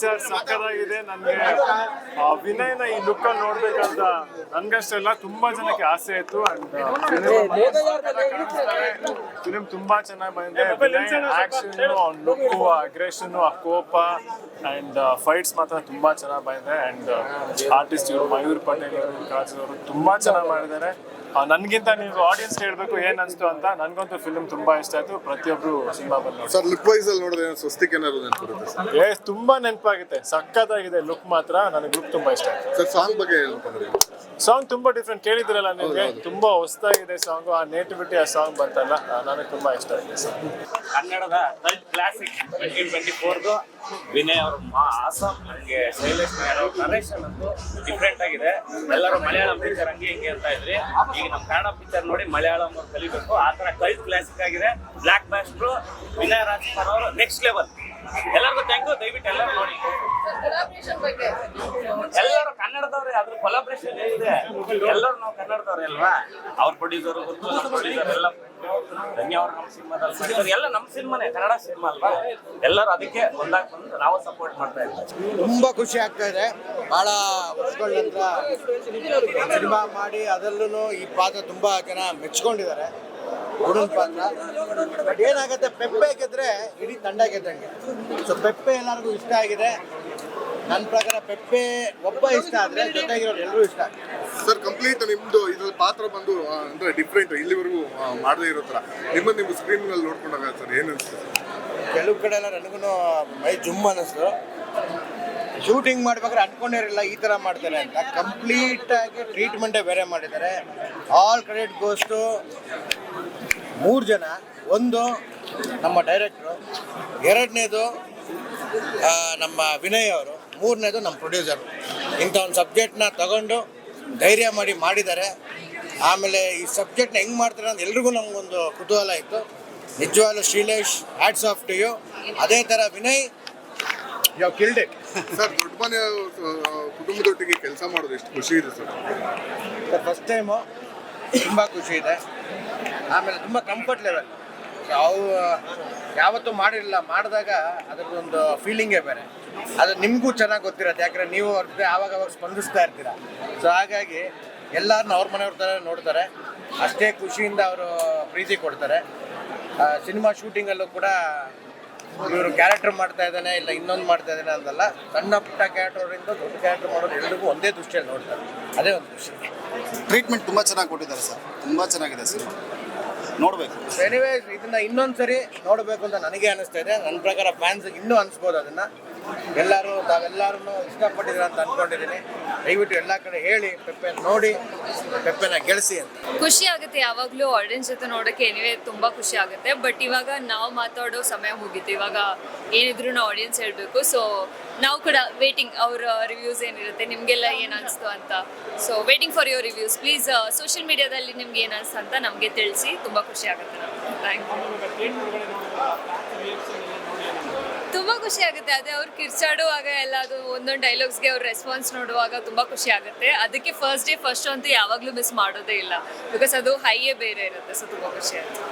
Picture ಸಕ್ಕತ್ತಾಗಿದೆ ನನಗೆ. ವಿನಯ್ನ ಈ ಲುಕ್ ಅಲ್ಲಿ ನೋಡ್ಬೇಕಂತ ನನ್ಗಷ್ಟೆಲ್ಲ ತುಂಬಾ ಜನಕ್ಕೆ ಆಸೆ ಇತ್ತು. ಅಂಡ್ ಫಿಲಿಮ್ ತುಂಬಾ ಚೆನ್ನಾಗಿ ಬಂದಿದೆ. ಆಕ್ಷನ್ ಅವ್ನ ಲುಕ್ ಅಗ್ರೆಷನ್ ಆ ಕೋಪ ಅಂಡ್ ಫೈಟ್ಸ್ ಮಾತ್ರ ತುಂಬಾ ಚೆನ್ನಾಗಿ ಬಂದಿದೆ. ಅಂಡ್ ಆರ್ಟಿಸ್ಟ್ ಇವರು ಮಯೂರ್ ಪಟೇಲ್ ಇವರು ಕಾಜು ಅವರು ತುಂಬಾ ಚೆನ್ನಾಗಿ ಮಾಡಿದ್ದಾರೆ. ನನ್ಗಿಂತ ನೀವು ಆಡಿಯನ್ಸ್ ಹೇಳ್ಬೇಕು ಏನ್ ಅನ್ಸ್ತು ಅಂತ ನನ್ಗಂತೂ ಫಿಲ್ಮ್ ತುಂಬಾ ಇಷ್ಟ ಆಯ್ತು. ಪ್ರತಿಯೊಬ್ರು ಸಿನಿಮಾ ಬಂದು ನೋಡಿ ಸರ್ ಲುಕ್ ವೈಸ್ ಅಲ್ಲಿ ನೋಡಿದ್ರೆ ಸ್ವಸ್ತಿಕ್ ಏನಾದ್ರು ನೆನಪಿರುತ್ತೆ ಸರ್ ಏ ತುಂಬಾ ನೆನಪಾಗುತ್ತೆ ಸಕ್ಕತ್ತಾಗಿದೆ ಲುಕ್ ಮಾತ್ರ. ನನಗೆ ಲುಕ್ ತುಂಬಾ ಇಷ್ಟ ಆಯ್ತು. ಸರ್ ಸಾಂಗ್ ಬಗ್ಗೆ ಹೇಳ್ಕೊಂಡ್ರಿ ಸಾಂಗ್ ತುಂಬಾ ಡಿಫ್ರೆಂಟ್ ಕೇಳಿದ್ರಲ್ಲ ನಿಮಗೆ? ತುಂಬಾ ಹೊಸದಾಗಿದೆ ಸಾಂಗ್ ಆ ನೇಟಿವಿಟಿ ಆ ಸಾಂಗ್ ಬಂತಲ್ಲ? ನನಗೆ ತುಂಬಾ ಇಷ್ಟ ಆಗಿದೆ ಸಾಂಗ್ ಕನ್ನಡದ ಕ್ಲಾಸಿಕ್ ಟ್ವೆಂಟಿ ಟ್ವೆಂಟಿ ಫೋರ್ದು ವಿನಯ್ ಅವ್ರ ಆಸಮ್ ನನಗೆ ಶೈಲೇಶ್ ನಾಯರ್ ಅವ್ರ ನರೇಶನ್ ಅಂತೂ ಡಿಫ್ರೆಂಟ್ ಆಗಿದೆ. ಎಲ್ಲರೂ ಮಲಯಾಳಂ ಪಿಕ್ಚರ್ ಹಂಗೆ ಹಿಂಗೆ ಅಂತ ಇದ್ರಿ. ಈಗ ನಮ್ಮ ಕನ್ನಡ ಪಿಕ್ಚರ್ ನೋಡಿ ಮಲಯಾಳಂ ಅವ್ರು ಕಲಿಬೇಕು. ಆ ತರ ಕಲ್ಟ್ ಕ್ಲಾಸಿಕ್ ಆಗಿದೆ. ಬ್ಲ್ಯಾಕ್ ಬ್ಯಾಸ್ಟ್ರು ವಿನಯ್ ರಾಜ್ಕುಮಾರ್ ಅವರು ನೆಕ್ಸ್ಟ್ ಲೆವೆಲ್ ಎಲ್ಲರಿಗೂ ಥ್ಯಾಂಕ್ ಯು ದಯವಿಟ್ಟು ಎಲ್ಲರೂ ನೋಡಿ. ಕನ್ನಡದವ್ರೆ, ಅದ್ರ ಕೊಲಾಬ್ರೇಷನ್ ಏನಿದೆ? ಎಲ್ಲರೂ ನಾವು ಕನ್ನಡದವ್ರೆ ಅಲ್ವಾ? ಅವ್ರ ಪ್ರೊಡ್ಯೂಸರ್ ಪ್ರೊಡ್ಯೂಸರ್ ಎಲ್ಲ ನಮ್ಮ ಸಿನಿಮಾದಲ್ಲಿ ಎಲ್ಲ ನಮ್ಮ ಸಿನಿಮಾನೇ, ಕನ್ನಡ ಸಿನಿಮಾ ಅಲ್ವಾ? ಎಲ್ಲರೂ ಅದಕ್ಕೆ ಒಂದಾಗಿ ಬಂದು ನಾವು ಸಪೋರ್ಟ್ ಮಾಡ್ತಾ ಇದ್ದೀವಿ. ತುಂಬಾ ಖುಷಿ ಆಗ್ತಾ ಇದೆ. ಬಹಳ ವರ್ಷಗಳ ನಂತರ ಸಿನಿಮಾ ಮಾಡಿ ಅದರಲ್ಲೂ ಈ ಪಾತ್ರ ತುಂಬಾ ಜನ ಮೆಚ್ಕೊಂಡಿದ್ದಾರೆ. ಏನಾಗತ್ತೆ ಪಾತ್ರ. ಏನಾಗುತ್ತೆ, ಪೆಪ್ಪೆ ಗೆದ್ರೆ ಇಡೀ ತಂಡ ಗೆದ್ದಂಗೆ. ಸೊ ಪೆಪ್ಪೆ ಎಲ್ಲರಿಗೂ ಇಷ್ಟ ಆಗಿದೆ. ನನ್ನ ಪ್ರಕಾರ ಪೆಪ್ಪೆ ಒಬ್ಬ ಇಷ್ಟ ಆದ್ರೆ ಜೊತೆಗಿರೋರು ಎಲ್ಲರೂ ಇಷ್ಟ ಸರ್ ಕಂಪ್ಲೀಟ್ ನಿಮ್ದು ಇದ್ರಲ್ಲಿ ಪಾತ್ರ ಬಂದು ಆ, ಅಂದ್ರೆ ಡಿಫ್ರೆಂಟ್ ಇಲ್ಲಿವರೆಗೂ ಆ, ಮಾಡದೇ ಇರೋ ತರ ನಿಮ್ಮ ನಿಮ್ಮ ಸ್ಕ್ರೀನ್ನಲ್ಲಿ ನೋಡ್ಕೊಂಡಾಗ ಸರ್ ಏನ್ ಅನ್ಸುತ್ತೆ? ಕೆಲವು ಕಡೆ ಎಲ್ಲ ನನಗೂ ಮೈ ಜುಮ್ ಅನ್ನಿಸ್ತು ಶೂಟಿಂಗ್ ಮಾಡ್ಬೇಕಾದ್ರೆ ಅನ್ಕೊಂಡಿರಲಿಲ್ಲ ಈ ಥರ ಮಾಡ್ತಾರೆ ಅಂತ. ಕಂಪ್ಲೀಟ್ ಆಗಿ ಟ್ರೀಟ್ಮೆಂಟೇ ಬೇರೆ ಮಾಡಿದ್ದಾರೆ. ಆಲ್ ಕ್ರೆಡಿಟ್ ಗೋಸ್ಟು ಮೂರು ಜನ. ಒಂದು ನಮ್ಮ ಡೈರೆಕ್ಟ್ರು ಎರಡನೇದು ನಮ್ಮ ವಿನಯ್ ಅವರು. ಮೂರನೇದು ನಮ್ಮ ಪ್ರೊಡ್ಯೂಸರ್ ಇಂಥ ಒಂದು ಸಬ್ಜೆಕ್ಟ್ನ ತಗೊಂಡು ಧೈರ್ಯ ಮಾಡಿ ಮಾಡಿದ್ದಾರೆ. ಆಮೇಲೆ ಈ ಸಬ್ಜೆಕ್ಟ್ನ ಹೆಂಗೆ ಮಾಡ್ತಾರೆ ಅಂತ ಎಲ್ರಿಗೂ ನಮಗೊಂದು ಕುತೂಹಲ ಇತ್ತು. ನಿಜವಾಗ್ಲೂ Shrilesh hats off to you ಅದೇ ಥರ ವಿನಯ್. ಯಾವ ಕಿಲ್ಡ್ ಇಟ್ ಸರ್ ದೊಡ್ಡ ಮನೆ ಕುಟುಂಬದೊಟ್ಟಿಗೆ ಕೆಲಸ ಮಾಡೋದು ಎಷ್ಟು ಖುಷಿ ಇದೆ ಸರ್? ಫಸ್ಟ್ ಟೈಮು ತುಂಬ ಖುಷಿ ಇದೆ. ಆಮೇಲೆ ತುಂಬ ಕಂಫರ್ಟ್ ಲೆವೆಲ್ ಅವು ಯಾವತ್ತೂ ಮಾಡಿರಲಿಲ್ಲ, ಮಾಡಿದಾಗ ಅದರದೊಂದು ಫೀಲಿಂಗೇ ಬೇರೆ. ಅದು ನಿಮಗೂ ಚೆನ್ನಾಗಿ ಗೊತ್ತಿರತ್ತೆ, ಯಾಕಂದರೆ ನೀವು ಅವ್ರ ಜೊತೆ ಆವಾಗ ಅವಾಗ ಸ್ಪಂದಿಸ್ತಾ ಇರ್ತೀರ. ಸೊ ಹಾಗಾಗಿ ಎಲ್ಲರನ್ನ ಅವ್ರ ಮನೆಯವ್ರ ಥರ ನೋಡ್ತಾರೆ. ಅಷ್ಟೇ ಖುಷಿಯಿಂದ ಅವರು ಪ್ರೀತಿ ಕೊಡ್ತಾರೆ. ಸಿನಿಮಾ ಶೂಟಿಂಗಲ್ಲೂ ಕೂಡ ಇವರು ಕ್ಯಾರೆಕ್ಟರ್ ಮಾಡ್ತಾ ಇದ್ದಾನೆ, ಇಲ್ಲ ಇನ್ನೊಂದು ಮಾಡ್ತಾ ಇದ್ದಾನೆ ಅಂತಲ್ಲ ಸಣ್ಣ ಪುಟ್ಟ ಕ್ಯಾರೆಕ್ಟರಿಂದ ದೊಡ್ಡ ಕ್ಯಾರೆಕ್ಟರ್ ಮಾಡೋರು ಎಲ್ರಿಗೂ ಒಂದೇ ದೃಷ್ಟಿಯಲ್ಲಿ ನೋಡ್ತಾರೆ. ಅದೇ ಒಂದು ಖುಷಿ. ಟ್ರೀಟ್ಮೆಂಟ್ ತುಂಬ ಚೆನ್ನಾಗಿ ಕೊಟ್ಟಿದ್ದಾರೆ ಸರ್. ತುಂಬ ಚೆನ್ನಾಗಿದೆ ಸಿನಿಮಾ. ನೋಡಬೇಕು. ಎನಿವೇಸ್ ಇದನ್ನ ಇನ್ನೊಂದ್ಸರಿ ನೋಡಬೇಕು ಅಂತ ನನಗೆ ಅನಿಸ್ತಾ ಇದೆ. ನನ್ನ ಪ್ರಕಾರ ಫ್ಯಾನ್ಸ್ ಇನ್ನೂ ಅನಿಸ್ಬೋದು ಅದನ್ನ. ಎಲ್ಲರೂ ತಾವೆಲ್ಲರೂ ಇಷ್ಟಪಟ್ಟಿದ್ದೀರ ಅಂತ ಅನ್ಕೊಂಡಿದ್ದೀನಿ. ದಯವಿಟ್ಟು ಎಲ್ಲ ಕಡೆ ಹೇಳಿ ಪೆಪ್ಪೆ ನೋಡಿ, ಪೆಪ್ಪೆನ ಗೆಳಿಸಿ ಅಂತ. ಖುಷಿ ಆಗುತ್ತೆ ಯಾವಾಗಲೂ ಆಡಿಯನ್ಸ್ ಜೊತೆ ನೋಡಕ್ಕೆ ಏನಿವೆ ತುಂಬಾ ಖುಷಿ ಆಗುತ್ತೆ. ಬಟ್ ಇವಾಗ ನಾವು ಮಾತಾಡೋ ಸಮಯ ಹೋಗಿತ್ತು ಇವಾಗ ಏನಿದ್ರು ಆಡಿಯನ್ಸ್ ಹೇಳಬೇಕು. ಸೊ ನಾವು ಕೂಡ ವೇಟಿಂಗ್ ಅವ್ರ ರಿವ್ಯೂಸ್ ಏನಿರುತ್ತೆ, ನಿಮಗೆಲ್ಲ ಏನು ಅನಿಸ್ತು ಅಂತ. So waiting for your reviews please social ಮೀಡಿಯಾದಲ್ಲಿ ನಿಮ್ಗೆ ಏನು ಅನಿಸ್ತು ಅಂತ ನಮಗೆ ತಿಳಿಸಿ. ತುಂಬಾ ಖುಷಿ ಆಗುತ್ತೆ. ಥ್ಯಾಂಕ್ ಯು ತುಂಬ ಖುಷಿ ಆಗುತ್ತೆ. ಅದೇ ಅವ್ರು ಕಿರ್ಚಾಡುವಾಗ ಎಲ್ಲ ಅದು ಒಂದೊಂದು ಡೈಲಾಗ್ಸ್ಗೆ ಅವ್ರ ರೆಸ್ಪಾನ್ಸ್ ನೋಡುವಾಗ ತುಂಬಾ ಖುಷಿ ಆಗುತ್ತೆ. ಅದಕ್ಕೆ ಫಸ್ಟ್ ಡೇ ಫಸ್ಟ್ ಅಂತೂ ಯಾವಾಗಲೂ ಮಿಸ್ ಮಾಡೋದೇ ಇಲ್ಲ. ಬಿಕಾಸ್ ಅದು ಹೈಯೇ ಬೇರೆ ಇರುತ್ತೆ. ಸೊ ತುಂಬಾ ಖುಷಿ ಆಗುತ್ತೆ.